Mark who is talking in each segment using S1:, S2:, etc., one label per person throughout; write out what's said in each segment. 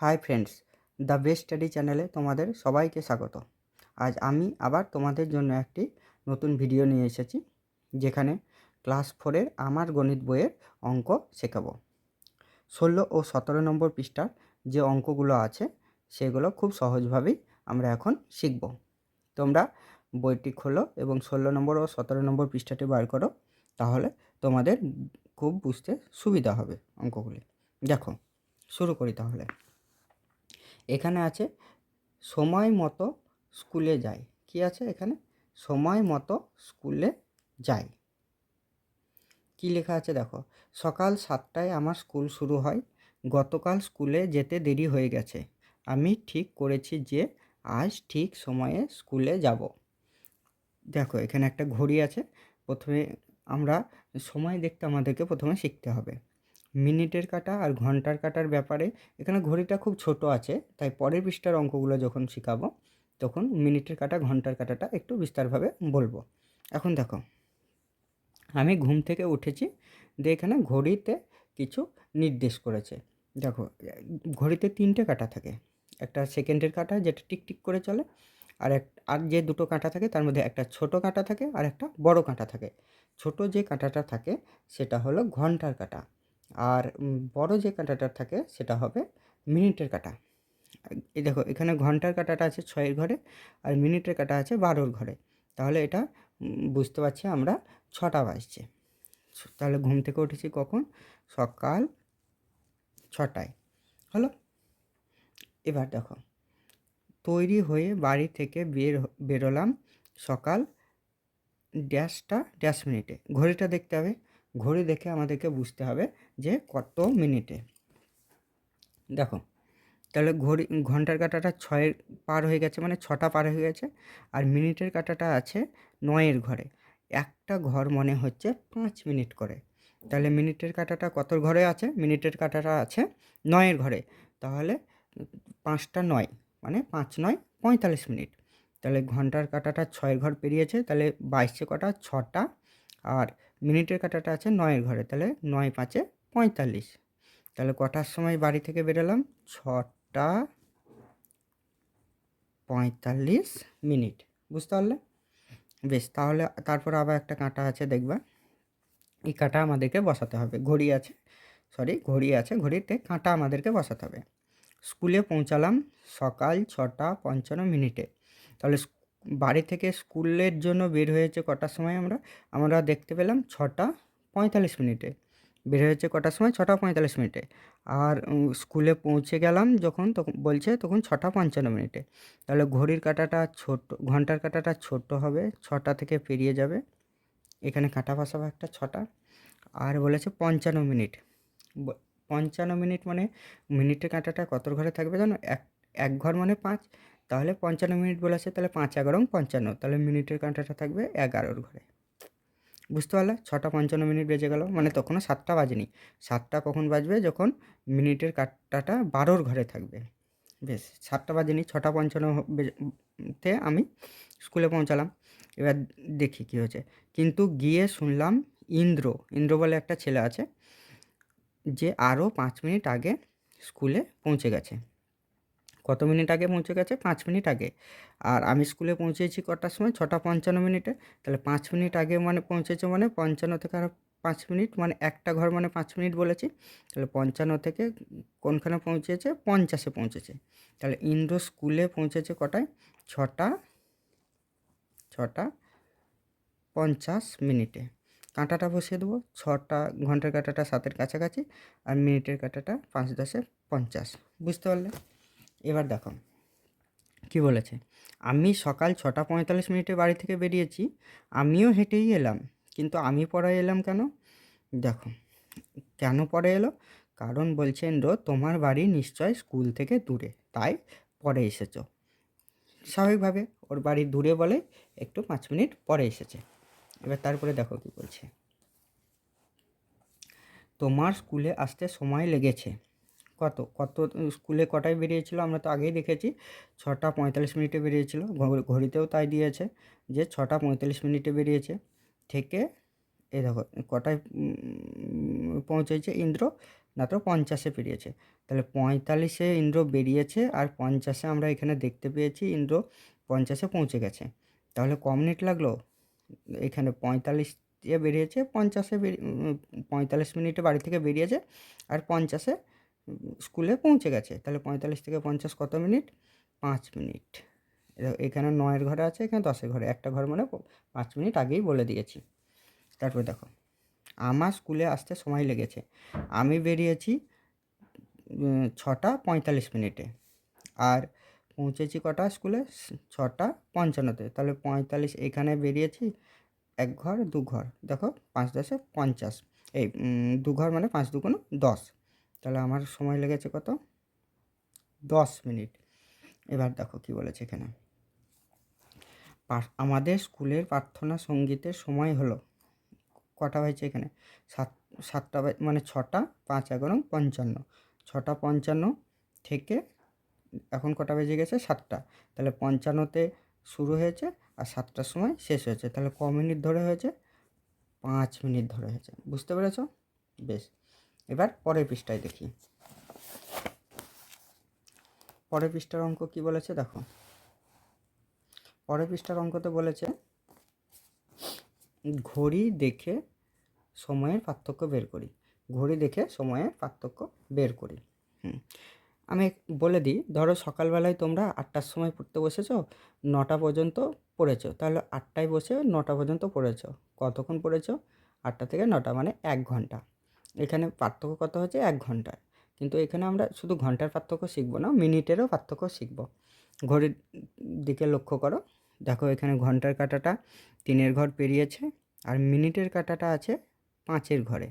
S1: Hi friends, the best study চ্যানেলে তোমাদের সবাইকে স্বাগত। আজ আমি আবার তোমাদের জন্য একটি নতুন ভিডিও নিয়ে এসেছি, যেখানে ক্লাস ফোরের আমার গণিত বইয়ের অঙ্ক শেখাবো। ষোলো ও সতেরো নম্বর পৃষ্ঠার যে অঙ্কগুলো আছে, সেগুলো খুব সহজভাবেই আমরা এখন শিখব। তোমরা বইটি খোলো এবং ষোলো নম্বর ও সতেরো নম্বর পৃষ্ঠাটি বার করো, তাহলে তোমাদের খুব বুঝতে সুবিধা হবে অঙ্কগুলি। দেখো, শুরু করি তাহলে। এখানে আছে, সময় মতো স্কুলে যায়। কি আছে এখানে? সময় মতো স্কুলে যায়। কি লেখা আছে দেখো? সকাল সাতটায় আমার স্কুল শুরু হয়। গতকাল স্কুলে যেতে দেরি হয়ে গেছে। আমি ঠিক করেছি যে আজ ঠিক সময়ে স্কুলে যাব। দেখো, এখানে একটা ঘড়ি আছে। প্রথমে আমরা সময় দেখতে আমাদেরকে প্রথমে শিখতে হবে। মিনিটের কাটা আর ঘণ্টার কাটার ব্যাপারে এখানে ঘড়িটা খুব ছোট আছে, তাই পরের পৃষ্ঠার অঙ্কগুলো যখন শেখাবো, তখন মিনিটের কাটা, ঘণ্টার কাটাটা একটু বিস্তারভাবে বলব। এখন দেখো, আমি ঘুম থেকে উঠেছি, দিয়ে এখানে ঘড়িতে কিছু নির্দেশ করেছে। দেখো, ঘড়িতে তিনটে কাটা থাকে, একটা সেকেন্ডের কাটা যেটা টিকটিক করে চলে, আর এক, আর যে দুটো কাঁটা থাকে তার মধ্যে একটা ছোট কাঁটা থাকে আর একটা বড় কাঁটা থাকে। ছোট যে কাঁটাটা থাকে সেটা হলো ঘণ্টার কাঁটা। আর বড় যে কাঁটাটা থাকে সেটা হবে মিনিটের কাঁটা। এই দেখো, এখানে ঘণ্টার কাঁটাটা আছে ছয়ের ঘরে আর মিনিটের কাঁটা আছে বারোর ঘরে। তাহলে এটা বুঝতে পারছি আমরা ছটা বাজছে। তাহলে ঘুম থেকে উঠেছি কখন? সকাল ছটায়। হলো? এবার দেখো, তৈরি হয়ে বাড়ি থেকে বের বেরোলাম সকাল ড্যাশটা ড্যাশ মিনিটে। ঘড়িটা দেখতে হবে। ঘড়ি দেখে আমাদেরকে বুঝতে হবে যে কত মিনিটে। দেখো, তাহলে ঘড়ি, ঘণ্টার কাঁটাটা ছয়ের পার হয়ে গেছে মানে ছটা পার হয়ে গেছে আর মিনিটের কাঁটাটা আছে নয়ের ঘরে। একটা ঘর মনে হচ্ছে পাঁচ মিনিট করে। তাহলে মিনিটের কাঁটাটা কত ঘরে আছে? মিনিটের কাঁটাটা আছে নয়ের ঘরে। তাহলে পাঁচটা নয় মানে পাঁচ নয় পঁয়তাল্লিশ মিনিট। তাহলে ঘণ্টার কাঁটাটা ছয়ের ঘর পেরিয়েছে, তাহলে বাইশে কটা, ছটা আর মিনিটের কাঁটাটা আছে নয়ের ঘরে, তাহলে নয় পাঁচে পঁয়তাল্লিশ। তাহলে কটার সময় বাড়ি থেকে বেরোলাম? ছটা পঁয়তাল্লিশ মিনিট। বুঝতে পারলে? বেশ, তাহলে তারপর আবার একটা কাঁটা আছে, দেখবা। এই কাঁটা আমাদেরকে বসাতে হবে। ঘড়ি আছে সরি ঘড়ি আছে, ঘড়িতে কাঁটা আমাদেরকে বসাতে হবে। স্কুলে পৌঁছালাম সকাল ছটা পঞ্চান্ন মিনিটে। তাহলে বাড়ি থেকে স্কুলের জন্য বের হয়েছে কটার সময় আমরা? আমরা দেখতে পেলাম ছটা পঁয়তাল্লিশ মিনিটে। বের হয়েছে কটার সময়? ছটা পঁয়তাল্লিশ মিনিটে। আর স্কুলে পৌঁছে গেলাম যখন, তখন বলছে তখন ছটা পঞ্চান্ন মিনিটে। তাহলে ঘড়ির কাঁটাটা ছোট, ঘণ্টার কাঁটাটা ছোট হবে, ছটা থেকে পেরিয়ে যাবে। এখানে কাঁটা বসাবো একটা, ছটা। আর বলেছে পঞ্চান্ন মিনিট। পঞ্চান্ন মিনিট মানে মিনিটের কাঁটাটা কত ঘরে থাকবে জানো? এক এক ঘর মানে পাঁচ। তাহলে পঞ্চান্ন মিনিট বলেছে, তাহলে পাঁচ এগারো, পঞ্চান্ন। তাহলে মিনিটের কাঁটাটা থাকবে এগারোর ঘরে। বুঝতে পারলে? ছটা পঞ্চান্ন মিনিট বেজে গেল মানে তখনও সাতটা বাজেনি। সাতটা কখন বাজবে? যখন মিনিটের কাঁটাটা বারোর ঘরে থাকবে। বেশ, সাতটা বাজেনি, ছটা পঞ্চান্ন তে আমি স্কুলে পৌঁছালাম। এবার দেখি কী হয়েছে। কিন্তু গিয়ে শুনলাম ইন্দ্র ইন্দ্র বলে একটা ছেলে আছে, যে আরও পাঁচ মিনিট আগে স্কুলে পৌঁছে গেছে। কত মিনিট আগে পৌঁছে গেছে? পাঁচ মিনিট আগে। আর আমি স্কুলে পৌঁছেছি কটার সময়? ছটা পঞ্চান্ন মিনিটে। তাহলে পাঁচ মিনিট আগে মানে পৌঁছেছে মানে পঞ্চান্ন থেকে আরও পাঁচ মিনিট মানে একটা ঘর মানে পাঁচ মিনিট বলেছি। তাহলে পঞ্চান্ন থেকে কোনখানে পৌঁছেছে? পঞ্চাশে পৌঁছেছে। তাহলে ইন্দ্র স্কুলে পৌঁছেছে কটায়? ছটা ছটা পঞ্চাশ মিনিটে। কাঁটাটা বসিয়ে দেবো। ছটা ঘণ্টার কাঁটাটা সাতের কাছাকাছি আর মিনিটের কাঁটাটা পাঁচ দশে পঞ্চাশ। বুঝতে পারলে? এবার দেখো। কি বলেছে? আমি সকাল ছটা পঁয়তাল্লিশ মিনিটে বাড়ি থেকে বেরিয়েছি, আমিও হেঁটেই এলাম। কিন্তু আমি পরে এলাম কেন? দেখো, কেন পরে এলো? কারণ বলছেন রো তোমার বাড়ি নিশ্চয় স্কুল থেকে দূরে, তাই পরে এসেছ। স্বাভাবিকভাবে ওর বাড়ি দূরে বলে একটু পাঁচ মিনিট পরে এসেছে। এবার তারপরে দেখো কি বলছে। তোমার স্কুলে আসতে সময় লেগেছে। কত কত স্কুলে কটায় বেরিয়েছিল আমরা তো আগেই দেখেছি। ছটা পঁয়তাল্লিশ মিনিটে বেরিয়েছিল ঘড়িতেও তাই দিয়েছে যে ছটা পঁয়তাল্লিশ মিনিটে বেরিয়েছে। থেকে এই দেখো, কটায় পৌঁছেছে ইন্দ্র? না তো পঞ্চাশে বেরিয়েছে তাহলে পঁয়তাল্লিশে ইন্দ্র বেরিয়েছে আর পঞ্চাশে আমরা এখানে দেখতে পেয়েছি ইন্দ্র পঞ্চাশে পৌঁছে গেছে। তাহলে ক মিনিট লাগল? এখানে পঁয়তাল্লিশ দিয়ে বেরিয়েছে, পঞ্চাশে বেরিয়ে পঁয়তাল্লিশ মিনিটে বাড়ি থেকে বেরিয়েছে আর পঞ্চাশে স্কুলে পৌঁছে গেছে। তাহলে পঁয়তাল্লিশ থেকে পঞ্চাশ কত মিনিট? পাঁচ মিনিট। এখানে নয়ের ঘরে আছে, এখানে দশের ঘরে। একটা ঘর মানে পাঁচ মিনিট আগেই বলে দিয়েছি। তারপরে দেখো, আমার স্কুলে আসতে সময় লেগেছে। আমি বেরিয়েছি ছটা পঁয়তাল্লিশ মিনিটে। আর পৌঁছেছি কটা স্কুলে? ছটা পঞ্চান্নতে। তাহলে পঁয়তাল্লিশ এখানে বেরিয়েছি, এক ঘর, দু ঘর। দেখো, পাঁচ দশে পঞ্চাশ। এই দু ঘর মানে পাঁচ দুগুণ দশ। তাহলে আমার সময় লেগেছে কত? দশ মিনিট। এবার দেখো কি বলেছে এখানে। আমাদের স্কুলের প্রার্থনা সঙ্গীতের সময় হলো কটা হয়েছে এখানে? সাত সাতটা মানে ছটা, পাঁচ, এগারো, পঞ্চান্ন। ছটা, পঞ্চান্ন থেকে এখন কটা বেজে গেছে? সাতটা। তাহলে পঞ্চান্নতে শুরু হয়েছে আর সাতটার সময় শেষ হয়েছে। তাহলে ক মিনিট ধরে হয়েছে? পাঁচ মিনিট ধরে হয়েছে। বুঝতে পেরেছ? বেশ। এবার পরের পৃষ্ঠায় দেখি। পরের পৃষ্ঠার অঙ্ক কি বলেছে দেখো। পরের পৃষ্ঠার অঙ্কতে বলেছে, ঘড়ি দেখে সময়ের পার্থক্য বের করি। ঘড়ি দেখে সময়ের পার্থক্য বের করি। আমি বলে দিই, ধরো সকালবেলায় তোমরা আটটার সময় পড়তে বসেছো, নটা পর্যন্ত পড়েছো। তাহলে আটটায় বসে নটা পর্যন্ত পড়েছো। কতক্ষণ পড়েছো? আটটা থেকে নটা মানে এক ঘণ্টা। এখানে পার্থক্য কত হচ্ছে এক ঘণ্টার কিন্তু এখানে আমরা শুধু ঘণ্টার পার্থক্য শিখব না, মিনিটেরও পার্থক্য শিখব। ঘড়ির দিকে লক্ষ্য করো। দেখো এখানে ঘণ্টার কাঁটাটা তিনের ঘর পেরিয়েছে আর মিনিটের কাঁটাটা আছে পাঁচের ঘরে।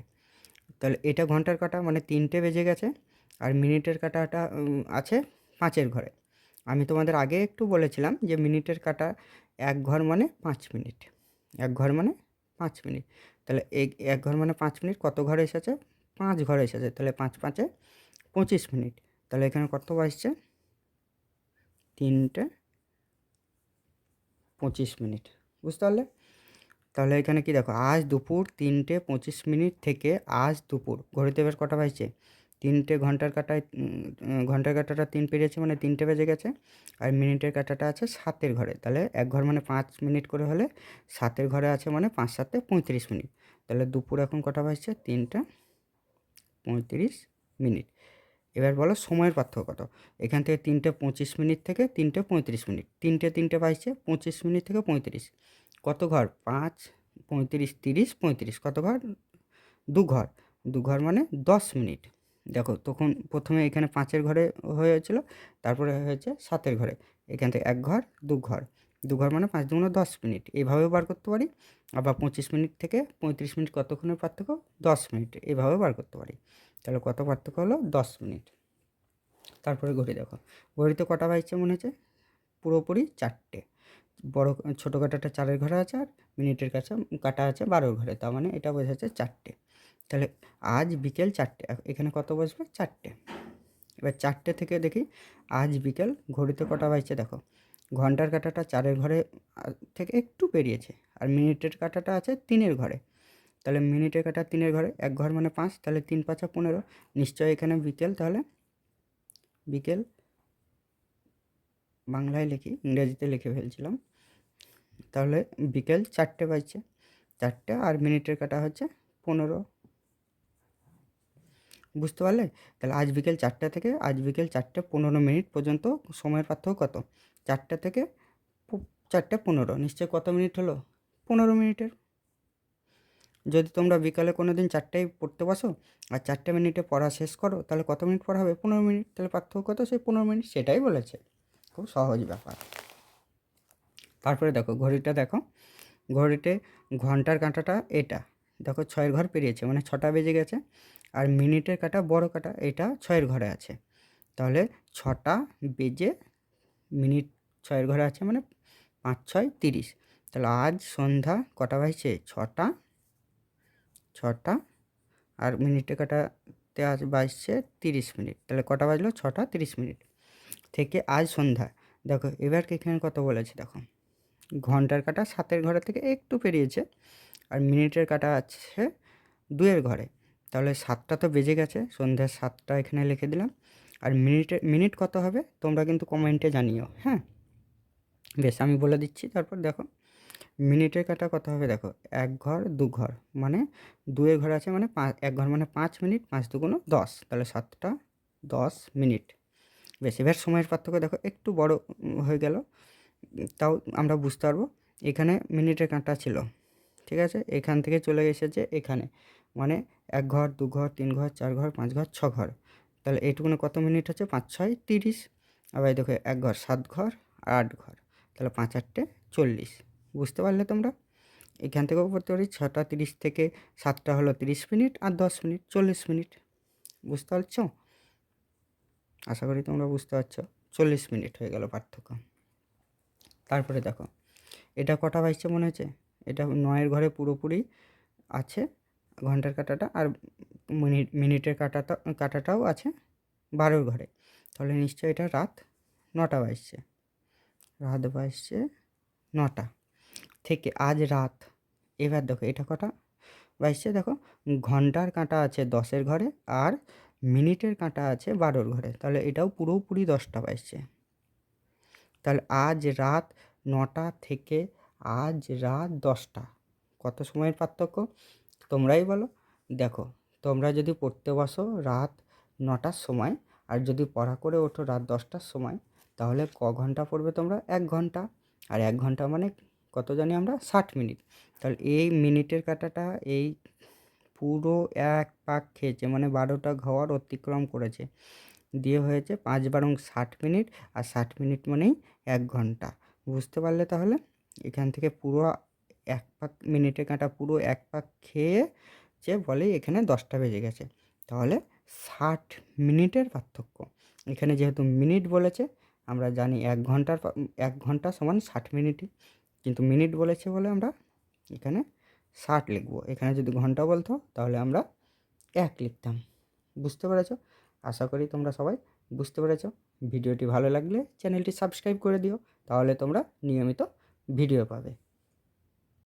S1: তাহলে এটা ঘণ্টার কাঁটা মানে তিনটে বেজে গেছে আর মিনিটের কাঁটাটা আছে পাঁচের ঘরে। আমি তোমাদের আগে একটু বলেছিলাম যে মিনিটের কাঁটা এক ঘর মানে পাঁচ মিনিট। এক ঘর মানে পাঁচ মিনিট। তাহলে এক এক ঘর মানে পাঁচ মিনিট, কত ঘর এসেছে? পাঁচ ঘর এসেছে। তাহলে পাঁচ পাঁচে পঁচিশ মিনিট। তাহলে এখানে কত বাজছে? তিনটে পঁচিশ মিনিট। বুঝতে পারলে? তাহলে এখানে কি দেখো, আজ দুপুর তিনটে পঁচিশ মিনিট থেকে আজ দুপুর, ঘড়িতে এবার কটা বাজছে? তিনটে ঘণ্টার কাটায় ঘণ্টার কাটাটা তিন পেরিয়েছে মানে তিনটে বেজে গেছে, আর মিনিটের কাটাটা আছে সাতের ঘরে। তাহলে এক ঘর মানে পাঁচ মিনিট করে হলে সাতের ঘরে আছে মানে পাঁচ সাতে পঁয়ত্রিশ মিনিট। তাহলে দুপুর এখন কটা বাজছে? তিনটা পঁয়ত্রিশ মিনিট। এবার বলো সময়ের পার্থক্য কত? এখান থেকে তিনটে পঁচিশ মিনিট থেকে তিনটে পঁয়ত্রিশ মিনিট। তিনটে তিনটে বাজছে পঁচিশ মিনিট থেকে পঁয়ত্রিশ। কত ঘর? পাঁচ, পঁয়ত্রিশ, তিরিশ, পঁয়ত্রিশ। কত ঘর? দু ঘর। দু ঘর মানে দশ মিনিট। দেখো তখন প্রথমে এখানে পাঁচের ঘরে হয়েছিল, তারপরে হয়েছে সাতের ঘরে। এখান থেকে এক ঘর, দু ঘর। দু ঘর মানে পাঁচ দুগুণে দশ মিনিট। এইভাবেও বার করতে পারি, আবার পঁচিশ মিনিট থেকে পঁয়ত্রিশ মিনিট কতক্ষণের পার্থক্য? দশ মিনিট। এইভাবেও বার করতে পারি। তাহলে কত পার্থক্য হলো? দশ মিনিট। তারপরে ঘড়ি দেখো। ঘড়িতে কটা বাজছে মনে হচ্ছে? পুরোপুরি চারটে। বড় ছোটো কাটাটা চারের ঘরে আছে আর মিনিটের কাছে কাটা আছে বারোর ঘরে। তার মানে এটা বোঝাচ্ছে চারটে। তাহলে আজ বিকেল চারটে এখানে কত বসবে? চারটে। এবার চারটে থেকে দেখি আজ বিকেল, ঘড়িতে কটা বাজছে দেখো। ঘণ্টার কাটাটা চারের ঘরে থেকে একটু পেরিয়েছে আর মিনিটের কাটাটা আছে তিনের ঘরে। তাহলে মিনিটের কাটা তিনের ঘরে, এক ঘর মানে পাঁচ, তাহলে তিন পাঁচা পনেরো। নিশ্চয়ই এখানে বিকেল, তাহলে বিকেল বাংলায় লিখি, ইংরেজিতে লিখে ফেলছিলাম। তাহলে বিকেল চারটে বাজছে, চারটে আর মিনিটের কাটা হচ্ছে পনেরো। বুঝতে পারলে? তাহলে আজ বিকেল চারটে থেকে, আজ বিকেল চারটে পনেরো মিনিট পর্যন্ত সময়ের পার্থক্য কত? চারটে থেকে চারটে পনেরো। নিশ্চয়ই কত মিনিট হলো? পনেরো মিনিটের। যদি তোমরা বিকালে কোনো দিন চারটেয় পড়তে বসো আর চারটে মিনিটে পড়া শেষ করো, তাহলে কত মিনিট পড়া হবে? পনেরো মিনিট। তাহলে পার্থক্য কত? সেই পনেরো মিনিট সেটাই বলেছে। খুব সহজ ব্যাপার। তারপরে দেখো, ঘড়িটা দেখো। ঘড়িতে ঘণ্টার কাঁটাটা এটা। দেখো ছয়ের ঘর পেরিয়েছে মানে ছটা বেজে গেছে। আর মিনিটের কাটা, বড় কাটা, এটা ছয়ের ঘরে আছে। তাহলে ছটা বেজে মিনিট ছয়ের ঘরে আছে মানে পাঁচ, ছয়, তিরিশ। তাহলে আজ সন্ধ্যা কটা বাজছে? ছটা। ছটা। আর মিনিটের কাটাতে আজ বাজছে তিরিশ মিনিট। তাহলে কটা বাজলো? ছটা তিরিশ মিনিট। থেকে আজ সন্ধ্যা। দেখো, এবার এখানে কত বলেছে দেখো। ঘণ্টার কাটা সাতের ঘরে থেকে একটু পেরিয়েছে। আর মিনিটের কাটা আছে দুয়ের ঘরে। তাহলে সাতটা তো বেজে গেছে, সন্ধ্যা সাতটা এখানে লিখে দিলাম। আর মিনিটে, মিনিট কত হবে তোমরা কিন্তু কমেন্টে জানিও হ্যাঁ? বেশ, আমি বলে দিচ্ছি, তারপর দেখো, মিনিটের কাটা কত হবে দেখো, এক ঘর, দু ঘর মানে দুয়ের ঘর আছে মানে পাঁচ, এক ঘর মানে পাঁচ মিনিট, পাঁচ দুগুণ দশ, তাহলে সাতটা দশ মিনিট। বেশ, এবার সময়ের পার্থক্য দেখো, একটু বড় হয়ে গেল, তাও আমরা বুঝতে পারব, এখানে মিনিটের কাঁটা ছিল, ঠিক আছে? এখান থেকে চলে এসেছে এখানে মানে এক ঘর, দু ঘর, তিন ঘর, চার ঘর, পাঁচ ঘর, ছ ঘর। তাহলে এইটুকুনে কত মিনিট হচ্ছে পাঁচ, ছয়, তিরিশ। আবার দেখো, এক ঘর, সাত ঘর আর আট ঘর। তাহলে পাঁচ, আটটে, চল্লিশ। বুঝতে পারলে তোমরা? এখান থেকেও করতে পারি ছটা, তিরিশ থেকে সাতটা হলো তিরিশ মিনিট, আর দশ মিনিট, চল্লিশ মিনিট। বুঝতে পারছ? আশা করি তোমরা বুঝতে পারছ। চল্লিশ মিনিট হয়ে গেল পার্থক্য। তারপরে দেখো, এটা কটা বাজছে মনে হচ্ছে? এটা নয়ের ঘরে পুরোপুরি আছে। ঘণ্টার কাটাটা আর মিনিট, মিনিটের কাটাটা, কাটাটাও আছে বারোর ঘরে। তাহলে নিশ্চয়ই এটা রাত নটা বাজছে। রাত বাজছে নটা। থেকে আজ রাত, এবার দেখো এটা কটা বাজছে? দেখো, ঘণ্টার কাঁটা আছে দশের ঘরে আর মিনিটের কাঁটা আছে বারোর ঘরে। তাহলে এটাও পুরোপুরি দশটা বাজছে। তাহলে আজ রাত নটা থেকে আজ রাত দশটা। কত সময়ের পার্থক্য? তোমরাই বলো। দেখো, তোমরা যদি পড়তে বসো রাত নটার সময় আর যদি পড়া করে ওঠো রাত দশটার সময়, তাহলে ক ঘণ্টা পড়বে তোমরা? এক ঘণ্টা। আর এক ঘণ্টা মানে কত জানি আমরা? ষাট মিনিট। তাহলে এই মিনিটের কাটাটা এই পুরো এক পাক খেয়েছে মানে বারোটা ঘর অতিক্রম করেছে। দিয়ে হয়েছে পাঁচ বারং ষাট মিনিট, আর ষাট মিনিট মানেই এক ঘণ্টা। বুঝতে পারলে তাহলে? এখান থেকে পুরো এক পাক মিনিটের কাঁটা পুরো এক পাক খেয়ে যে বলে এখানে দশটা বেজে গেছে। তাহলে ষাট মিনিটের পার্থক্য। এখানে যেহেতু মিনিট বলেছে, আমরা জানি এক ঘণ্টার এক ঘণ্টা সমান ষাট মিনিটই। কিন্তু মিনিট বলেছে বলে আমরা এখানে ষাট লিখব। এখানে যদি ঘণ্টা বলতো, তাহলে আমরা এক লিখতাম। বুঝতে পেরেছ? আশা করি তোমরা সবাই বুঝতে পেরেছ। ভিডিওটি ভালো লাগলে চ্যানেলটি সাবস্ক্রাইব করে দিও, তাহলে তোমরা নিয়মিত ভিডিও পাবে।